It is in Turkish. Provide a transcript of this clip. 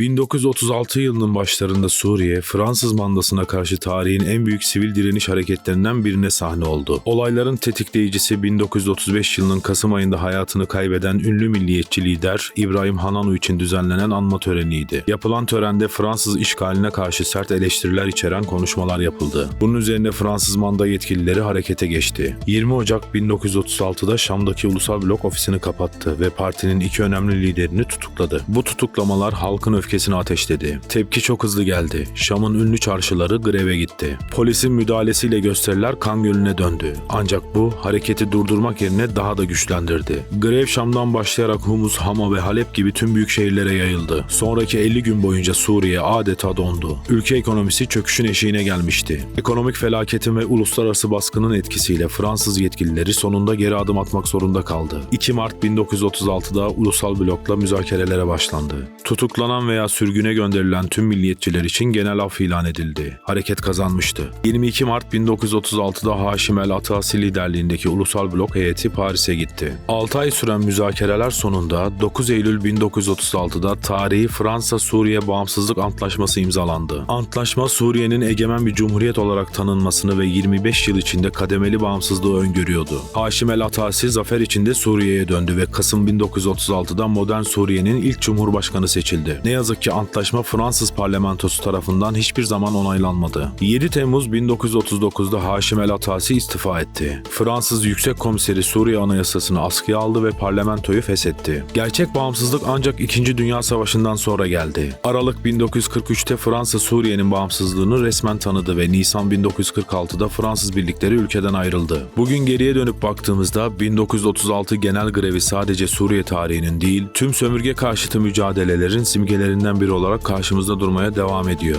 1936 yılının başlarında Suriye, Fransız mandasına karşı tarihin en büyük sivil direniş hareketlerinden birine sahne oldu. Olayların tetikleyicisi 1935 yılının Kasım ayında hayatını kaybeden ünlü milliyetçi lider İbrahim Hananu için düzenlenen anma töreniydi. Yapılan törende Fransız işgaline karşı sert eleştiriler içeren konuşmalar yapıldı. Bunun üzerine Fransız manda yetkilileri harekete geçti. 20 Ocak 1936'da Şam'daki Ulusal Blok ofisini kapattı ve partinin iki önemli liderini tutukladı. Bu tutuklamalar halkın öfkesini ateşledi. Tepki çok hızlı geldi. Şam'ın ünlü çarşıları greve gitti. Polisin müdahalesiyle gösteriler kan gölüne döndü. Ancak bu hareketi durdurmak yerine daha da güçlendirdi. Grev Şam'dan başlayarak Humus, Hama ve Halep gibi tüm büyük şehirlere yayıldı. Sonraki 50 gün boyunca Suriye adeta dondu. Ülke ekonomisi çöküşün eşiğine gelmişti. Ekonomik felaketin ve uluslararası baskının etkisiyle Fransız yetkilileri sonunda geri adım atmak zorunda kaldı. 2 Mart 1936'da ulusal blokla müzakerelere başlandı. Tutuklanan veya sürgüne gönderilen tüm milliyetçiler için genel af ilan edildi. Hareket kazanmıştı. 22 Mart 1936'da Haşim El Atasi liderliğindeki ulusal blok heyeti Paris'e gitti. 6 ay süren müzakereler sonunda 9 Eylül 1936'da tarihi Fransa-Suriye Bağımsızlık Antlaşması imzalandı. Antlaşma Suriye'nin egemen bir cumhuriyet olarak tanınmasını ve 25 yıl içinde kademeli bağımsızlığı öngörüyordu. Haşim El Atasi zafer içinde Suriye'ye döndü ve Kasım 1936'da modern Suriye'nin ilk cumhurbaşkanı seçildi. Ne yazık ki antlaşma Fransız parlamentosu tarafından hiçbir zaman onaylanmadı. 7 Temmuz 1939'da Haşim El Atasi istifa etti. Fransız Yüksek Komiseri Suriye Anayasası'nı askıya aldı ve parlamentoyu feshetti. Gerçek bağımsızlık ancak 2. Dünya Savaşı'ndan sonra geldi. Aralık 1943'te Fransa Suriye'nin bağımsızlığını resmen tanıdı ve Nisan 1946'da Fransız birlikleri ülkeden ayrıldı. Bugün geriye dönüp baktığımızda 1936 genel grevi sadece Suriye tarihinin değil, tüm sömürge karşıtı mücadelelerin simgelerinden biri olarak karşımızda durmaya devam ediyor.